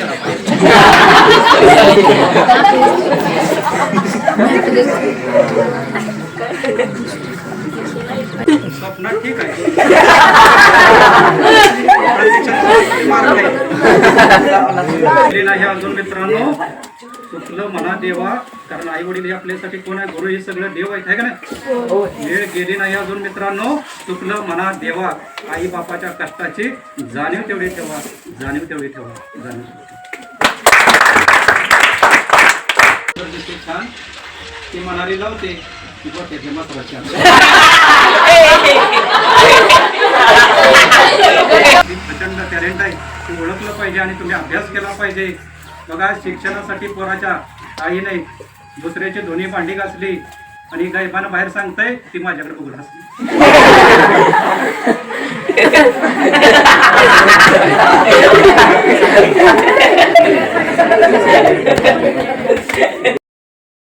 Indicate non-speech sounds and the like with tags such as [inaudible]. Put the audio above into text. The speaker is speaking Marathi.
केला स्वप्न ठीक आहे. [laughs] अजून मित्रांनो चुकलं म्हणा देवा कारण आई वडील हे आपल्यासाठी कोण आहे? गुरु हे सगळं देव आहेत है का नाही? वेळ गेली नाही अजून मित्रांनो. चुकलं म्हणा देवा आई बापाच्या कष्टाची जाणीव तेवढी ठेवा जाणीव तेवढी ठेवा जाणीव छान. ती म्हणाली लावते प्रचंड टॅलेंट आहे. ते ओळखलं पाहिजे आणि तुम्ही अभ्यास केला पाहिजे. बघा शिक्षणासाठी पोराच्या काही नाही. दुसऱ्याची दोन्ही भांडी घासली. आणि गायबानं बाहेर सांगतय ती माझ्याकडे बघून हसली. [laughs]